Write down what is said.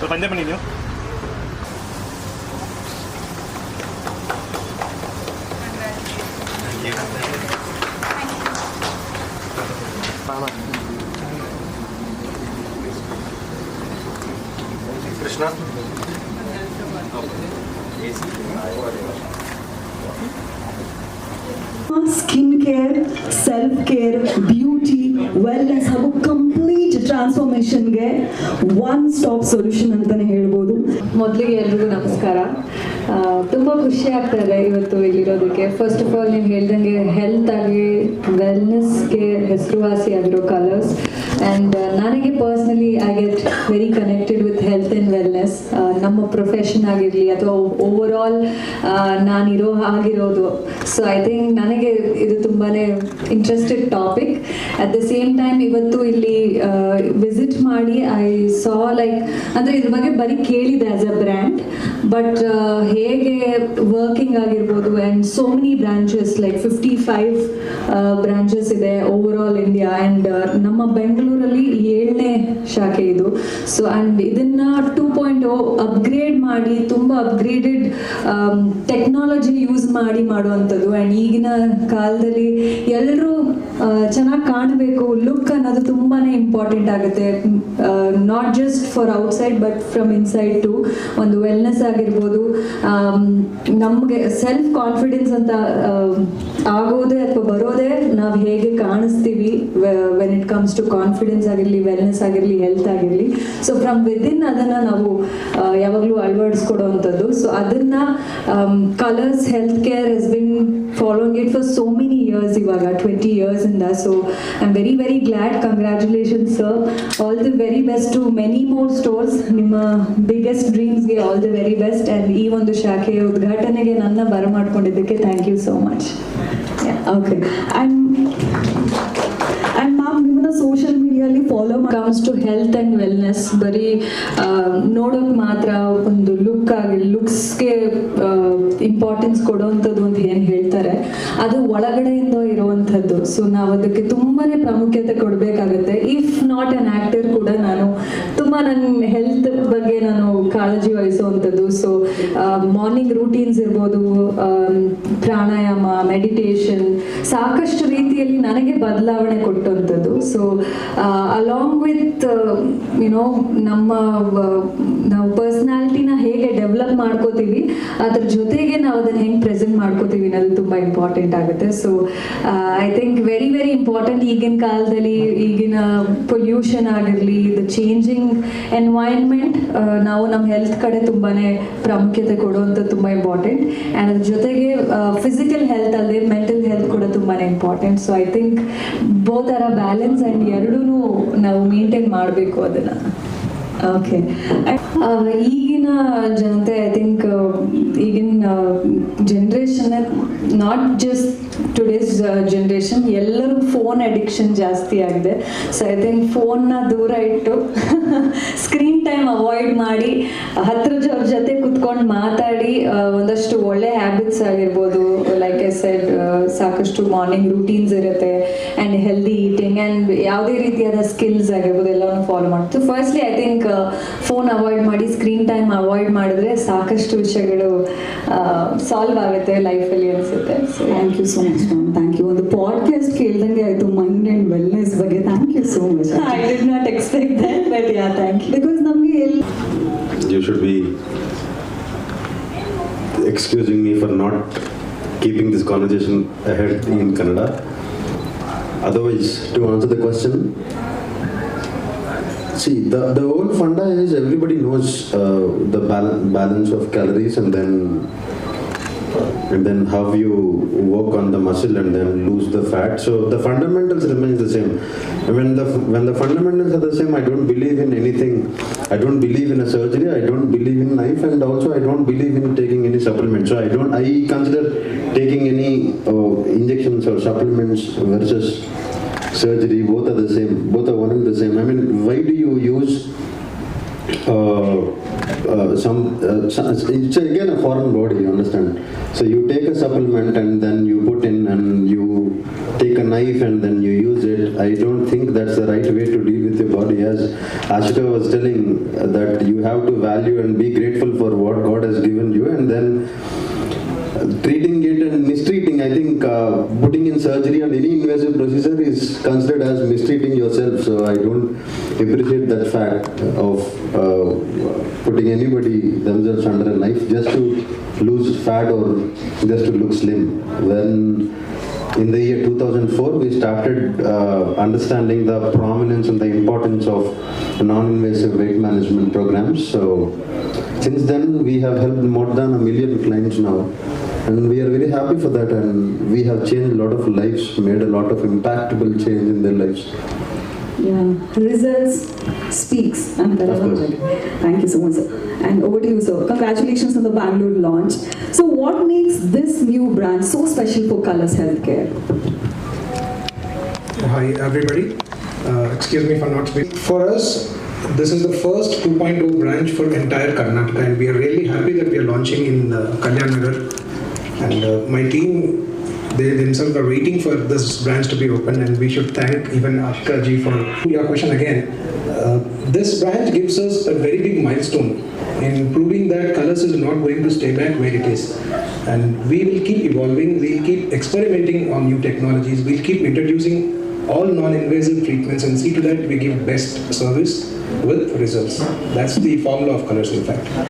그 반대편이요? Krishna skin care self care beauty wellness ಹಾಗೂ complete ಟ್ರಾನ್ಸ್ಫಾರ್ಮೇಶನ್ಗೆ one stop solution ಅಂತಾನೆ ಹೇಳ್ಬೋದು. ಮೊದಲಿಗೆ ಎಲ್ರಿಗೂ ನಮಸ್ಕಾರ. ತುಂಬ ಖುಷಿ ಆಗ್ತಾ ಇದೆ ಇವತ್ತು ಇಲ್ಲಿರೋದಕ್ಕೆ. ಫಸ್ಟ್ ಆಫ್ ಆಲ್ ನೀವು ಹೇಳ್ದಂಗೆ ಹೆಲ್ತ್ ಆಗಿ ವೆಲ್ನೆಸ್ಗೆ ಹೆಸರುವಾಸಿ ಆಗಿರೋ ಕಲರ್ಸ್ ಆ್ಯಂಡ್ ನನಗೆ personally I get very connected with health and wellness ನಮ್ಮ ಪ್ರೊಫೆಷನ್ ಆಗಿರಲಿ ಅಥವಾ ಓವರ್ ಆಲ್ ನಾನಿರೋ ಆಗಿರೋದು ಸೊ ಐ ಥಿಂಕ್ ನನಗೆ ಇದು ತುಂಬಾ interested topic at the same time ಇವತ್ತು ಇಲ್ಲಿ ವಿಸಿಟ್ ಮಾಡಿ ಐ ಸಾ ಲೈಕ್ ಅಂದರೆ ಇದ್ರ ಬಗ್ಗೆ ಬರೀ ಕೇಳಿದೆ ಆಸ್ ಅ ಬ್ರ್ಯಾಂಡ್ ಬಟ್ ಹೇಗೆ ವರ್ಕಿಂಗ್ ಆಗಿರ್ಬೋದು and so many branches like fifty five branches ಇದೆ ಓವರ್ ಆಲ್ ಇಂಡಿಯಾ ಆ್ಯಂಡ್ ನಮ್ಮ ಬೆಂಗಳೂರಲ್ಲಿ ಏಳನೇ ಶಾಖೆ ಇದು. ಸೊ ಆ್ಯಂಡ್ ಇದನ್ನ ಟೂ ಪಾಯಿಂಟ್ ಓ ಅಪ್ಗ್ರೇಡ್ ಮಾಡಿ, ತುಂಬ ಅಪ್ಗ್ರೇಡೆಡ್ ಟೆಕ್ನಾಲಜಿ ಯೂಸ್ ಮಾಡಿ ಮಾಡುವಂಥದ್ದು. ಆ್ಯಂಡ್ ಈಗಿನ ಕಾಲದಲ್ಲಿ ಎಲ್ಲರೂ ಚೆನ್ನಾಗಿ ಕಾಣಬೇಕು. ಲುಕ್ ಅನ್ನೋದು ತುಂಬಾ ಇಂಪಾರ್ಟೆಂಟ್ ಆಗುತ್ತೆ. Not just for outside but from inside to ಒಂದು ವೆಲ್ನೆಸ್ ಆಗಿರ್ಬೋದು ನಮಗೆ ಸೆಲ್ಫ್ ಕಾನ್ಫಿಡೆನ್ಸ್ ಅಂತ ಆಗೋದೇ ಅಥವಾ ಬರೋದೇ ನಾವು ಹೇಗೆ ಕಾಣಿಸ್ತೀವಿ when it comes to confidence ಆಗಿರಲಿ ವೆಲ್ನೆಸ್ ಆಗಿರಲಿ ಹೆಲ್ತ್ ಆಗಿರಲಿ. ಸೊ ಫ್ರಮ್ ವಿದಿನ್ ಅದನ್ನು ನಾವು ಯಾವಾಗಲೂ ಯಾವಾಗಲೂ ಅಳವಡಿಸ್ಕೊಡೋವಂಥದ್ದು ಸೊ ಅದನ್ನು colours health care is been following it for so many years ಇವಾಗ ಟ್ವೆಂಟಿ ಇಯರ್ಸ್ ಇಂದ so I am very very glad congratulations sir all the very best to many more stores ನಿಮ್ಮ biggest ಡ್ರೀಮ್ಸ್ಗೆ all the very best and ಈ ಒಂದು ಶಾಖೆಯ ಉದ್ಘಾಟನೆಗೆ ನನ್ನ ಬರಮಾಡ್ಕೊಂಡಿದ್ದಕ್ಕೆ thank you so much okay and and ma'am ನಿಮ್ಮನ್ನ ಮೀಡಿಯಲ್ಲಿ follow comes to health and wellness ಬರೀ ನೋಡೋಕೆ ಮಾತ್ರ ಒಂದು ಲುಕ್ ಆಗಿ ಲುಕ್ಸ್ಗೆ ಇಂಪಾರ್ಟೆನ್ಸ್ ಕೊಡೋವಂಥದ್ದು ಅಂತ ಏನು ಹೇಳ್ತಾರೆ, ಅದು ಒಳಗಡೆಯಿಂದ ಇರುವಂಥದ್ದು. ಸೊ ನಾವು ಅದಕ್ಕೆ ತುಂಬಾ ಪ್ರಾಮುಖ್ಯತೆ ಕೊಡಬೇಕಾಗುತ್ತೆ. ಇಫ್ ನಾಟ್ ಅನ್ ಆ್ಯಕ್ಟರ್ ಕೂಡ ನಾನು ತುಂಬ ನನ್ನ ಹೆಲ್ತ್ ಬಗ್ಗೆ ನಾನು ಕಾಳಜಿ ವಹಿಸುವಂಥದ್ದು. ಸೊ ಮಾರ್ನಿಂಗ್ ರೂಟೀನ್ಸ್ ಇರ್ಬೋದು ಪ್ರಾಣಾಯಾಮ ಮೆಡಿಟೇಷನ್ ಸಾಕಷ್ಟು ರೀತಿಯಲ್ಲಿ ನನಗೆ ಬದಲಾವಣೆ ಕೊಟ್ಟಂಥದ್ದು. So along with you know ನಮ್ಮ ನಾವು ಪರ್ಸ್ನಾಲಿಟಿನ ಹೇಗೆ ಡೆವಲಪ್ ಮಾಡ್ಕೋತೀವಿ, ಅದ್ರ ಜೊತೆಗೆ ನಾವು ಅದನ್ನ ಹೆಂಗೆ ಪ್ರೆಸೆಂಟ್ ಮಾಡ್ಕೋತೀವಿ ಅನ್ನೋದು ತುಂಬ ಇಂಪಾರ್ಟೆಂಟ್ ಆಗುತ್ತೆ. So I think very very important ಈಗಿನ ಕಾಲದಲ್ಲಿ ಈಗಿನ ಪೊಲ್ಯೂಷನ್ ಆಗಿರಲಿ ದ ಚೇಂಜಿಂಗ್ ಎನ್ವೈರ್ನ್ಮೆಂಟ್ ನಾವು ನಮ್ಮ ಹೆಲ್ತ್ ಕಡೆ ತುಂಬಾ ಪ್ರಾಮುಖ್ಯತೆ ಕೊಡುವಂಥದ್ದು ತುಂಬ ಇಂಪಾರ್ಟೆಂಟ್ ಆ್ಯಂಡ್ ಅದ್ರ ಜೊತೆಗೆ ಫಿಸಿಕಲ್ ಹೆಲ್ತ್ ಅಲ್ಲದೆ ಮೆಂಟಲ್ ತುಂಬಾ important so I think both are balance and ಎರಡೂ ನಾವು ಮೇಂಟೈನ್ ಮಾಡಬೇಕು ಅದನ್ನು. ಓಕೆ ಈಗಿನ ಜನತೆ ಐ ಥಿಂಕ್ ಈಗಿನ generation not just today's generation ಎಲ್ಲರೂ ಫೋನ್ ಅಡಿಕ್ಷನ್ ಜಾಸ್ತಿ ಆಗಿದೆ. ಸೊ ಐ ಥಿಂಕ್ ಫೋನ್ನ ದೂರ ಇಟ್ಟು ಸ್ಕ್ರೀನ್ ಟೈಮ್ ಅವಾಯ್ಡ್ ಮಾಡಿ, ಹತ್ರ ಅವ್ರ ಜೊತೆ ಕುತ್ಕೊಂಡು ಮಾತಾಡಿ ಒಂದಷ್ಟು ಒಳ್ಳೆ ಹ್ಯಾಬಿಟ್ಸ್ ಆಗಿರ್ಬೋದು. ಲೈಕ್ ಎ ಸೆಡ್ ಸಾಕಷ್ಟು ಮಾರ್ನಿಂಗ್ ರೂಟೀನ್ಸ್ ಇರುತ್ತೆ. ಆ್ಯಂಡ್ ಹೆಲ್ದಿ ಈಟಿಂಗ್ ಆ್ಯಂಡ್ ಯಾವುದೇ ರೀತಿಯಾದ ಸ್ಕಿಲ್ಸ್ ಆಗಿರ್ಬೋದು ಎಲ್ಲವನ್ನು ಫಾಲೋ ಮಾಡ್ತು firstly I think phone avoid ಮಾಡಿ ಸ್ಕ್ರೀನ್ ಟೈಮ್ ಅವಾಯ್ಡ್ ಮಾಡಿದ್ರೆ ಸಾಕಷ್ಟು ವಿಷಯಗಳು ಸಾಲ್ವ್ ಆಗುತ್ತೆ ಲೈಫಲ್ಲಿ ಅನಿಸುತ್ತೆ. So thank you so much ma'am thank you ಒಂದು ಪಾಡ್ಕಾಸ್ಟ್ ಕೇಳ್ದಂಗೆ ಆಯಿತು. ಮೈಂಡ್ ಆ್ಯಂಡ್ ವೆಲ್ನೆಸ್ ಬಗ್ಗೆ thank you so much I did not expect that but yeah thank you because ನಮಗೆ ಎಲ್ಲಿ you should be excusing me for not keeping this conversation ahead in Kannada. Otherwise, to answer the question, see, the, the whole funda is everybody knows uh, the bal- balance of calories and then and then how you work on the muscle and then lose the fat. So the fundamentals remains the same. And when the when the fundamentals are the same, I don't believe in anything. I don't believe in a surgery. I don't believe in life, and also I don't believe in taking any supplements. So I don't. I consider taking any uh, injections or supplements versus surgery. Both are the same. Both are one and the same. I mean, why do you use? uh, uh, some, uh, some- it's again a foreign body you understand so you take a supplement and then you put in and you take a knife and then you use it, I don't think that's the right way to deal with your body. As Ashika was telling, uh, that you have to value and be grateful for what God has given you, and then treating it and mistreating. I think uh, putting in surgery on any invasive procedure is considered as mistreating yourself. So I don't appreciate that fact of uh, putting anybody themselves under a knife just to lose fat or just to look slim. When in the year 2004, we started uh, understanding the prominence and the importance of non-invasive weight management programs. So since then, we have helped more than a million clients now. And we are very happy for that and we have changed a lot of lives, made a lot of impactable change in their lives. Yeah, results speaks. I'm Thank you so much, sir. And over to you, sir. Congratulations on the Bangalore launch. So, what makes this new brand so special for Colors Healthcare? Hi, everybody. Uh, excuse me for not speaking. For us, this is the first 2.0 branch for entire Karnataka, and we are really happy that we are launching in uh, Kalyan Nagar. And uh, my team, they themselves are waiting for this branch to be open, and we should thank even Ashika ji for your question again. Uh, this branch gives us a very big milestone in proving that Colors is not going to stay back where it is. And we will keep evolving, we'll keep experimenting on new technologies, we'll keep introducing all non-invasive treatments and see to that we give best service with results. That's the formula of Colors in fact.